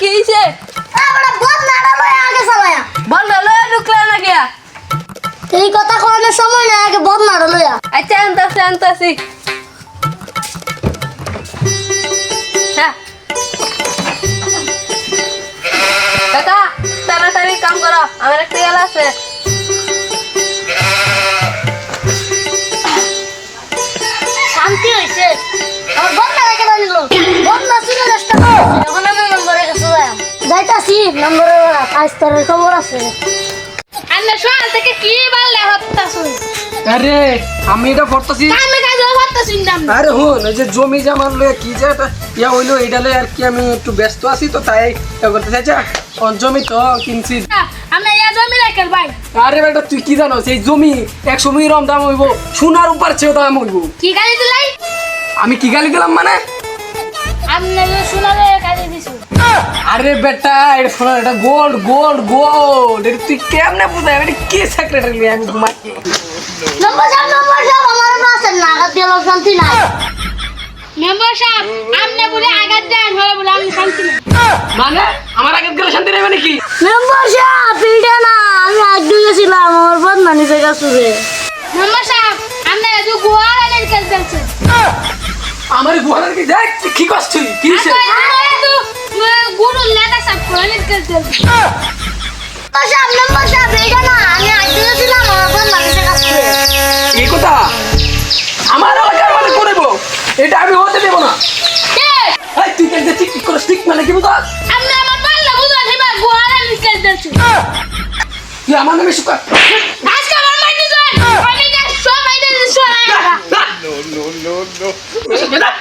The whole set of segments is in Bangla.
কিছে কিছে আমরা বদ নাড়া লয় আগে চালায়া। বল না লয়ে ঢুকলে না গিয়া। এই কথা কোনের সময় না আগে বদ নাড়া লয়া। আচ্ছা আনতাছি আনতাছি। হ্যাঁ। কাকা তাড়াতাড়ি কাম করো আমার একটা গেল আছে। যাইতাছি নম্বরে কাজ তোর খবর আছে। আন্না সকাল থেকে কি বাল্লা হত্যাছুন আরে আমি এটা পড়তেছি। আমি কাজ হত্যাছুন দাম আরে হুন ওই যে জমি জামার লয়ে কি যে একটা ইয়া হইল এটা লয়ে আর কি আমি একটু ব্যস্ত আছি তো তাই ইয়া করতে জমি তো কিনছি। আমরা ইয়া জমি রাখেন ভাই। আরে বেটা তুই কি জানো সেই জমি একশো মিরম দাম হইব সোনার উপর চেয়েও দাম হইব। কি গালি দিলাই? আমি কি গালি দিলাম মানে? আমরা শোনালে গালি দিছু। আরে বেটা এটা শোনা এটা গোল্ড গোল্ড গোল্ড এটা তুই কেমনে বুঝাই? এটা কি সেক্রেটারি আমি ঘুমাই নম্বর সাহেব নম্বর সাহেব আমার আছে নাগাদ দিল শান্তি নাই। মেম্বার সাহেব আপনি বলে আঘাত দেন হলে বলে আমি শান্তি নেই। মানে? আমার আগে গেলে শান্তি নেই মানে কি? মেম্বার সাহেব পিলটা না? আমি আগে গেছিলাম আমার বদ না নিজে কাছে মেম্বার সাহেব আপনি এত গোয়াল কাজ দিয়েছেন আমার ঘোড়ার কি দেখ কি তুই কি হইছে? গুরু কোয়ালের কাজ দিয়েছেন মেম্বার সাহেব মেম্বার সাহেব না আমি আগে গেছিলাম আমার না কাছে এই কথা? আমার এলাকার মানে করব এটা আমি হতে দেব না। এই তুই কেন ঠিক ঠিক করে ঠিক মানে কি বুঝা আপনি আমার পাল্লা কাজ দিয়েছেন তুই আমার নামে সুকা আজকে আমার মাইতে যান আমি না সব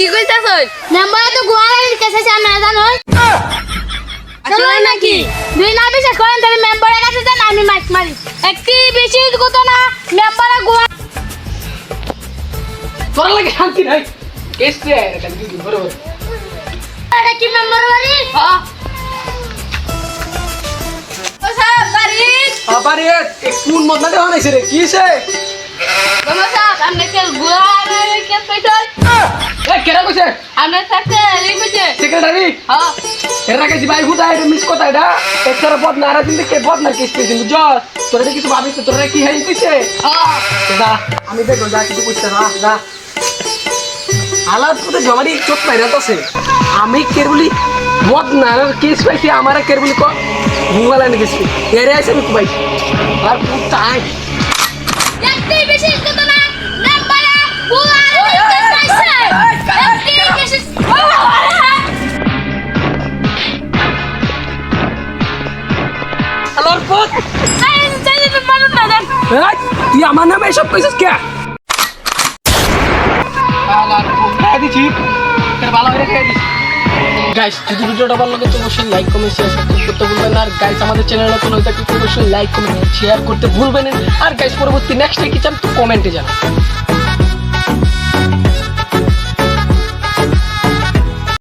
কি কইতাছ মেম্বারে তো গুহারানির কেস হয়েছে আমরা জানো আসলে নাকি? দুই না বিশ্বাস করেন তাহলে মেম্বারের কাছে যান আমি মাইক মারি একটি বিশেষ ঘটনা মেম্বারে গুহা তোর লাগে শান্তি নাই। কেস রে এটা দুই দিন বড় বড় এটা কি মেম্বার বাড়ি হ্যাঁ ও সাহেব বাড়ি আবার এক কোন মত না দেওয়া নাইছে রে কি হইছে মামা সাহেব আপনি কে গুহার কেস পাইছেন এ কেডা কইছে? আপনার সাথে এই কইছে। সেক্রেটারি হ্যাঁ। এরা কাছে ভাই হুদা এটা মিস কথা এটা। একটা বদ না আর দিন কে বদ না কেস পেয়েছিস বুঝছ তোরা কিছু ভাবিস তোরা কি হাই কইছে হ্যাঁ। যা আমি দেখো যা কিছু কইছে না যা। হালাত কোথায় জমারি চোখ পাই আছে আমি কেরবলি বদ না আর কেস পাইছি আমার ক ঘুমালা নি গেছি। এরে আছে আমি কুবাই আর পুতাই একটি বিশেষ ঘটনা মেম্বারে গুহার কেস পাইছে একটি বিশেষ হ্যালোর পুত এই জানি তো মানুষ না তুই আমার নামে এসব কইছিস কে? দিছি। ভালো করে খেয়ে দিছি। গাইস যদি ভিডিওটা ভালো লাগে তো অবশ্যই লাইক কমেন্ট শেয়ার সাবস্ক্রাইব করতে ভুলবেন আর গাইস আমাদের চ্যানেল নতুন হয়ে থাকে তো অবশ্যই লাইক কমেন্ট শেয়ার করতে ভুলবেন আর গাইস পরবর্তী নেক্সট কি চান তো কমেন্টে জানান।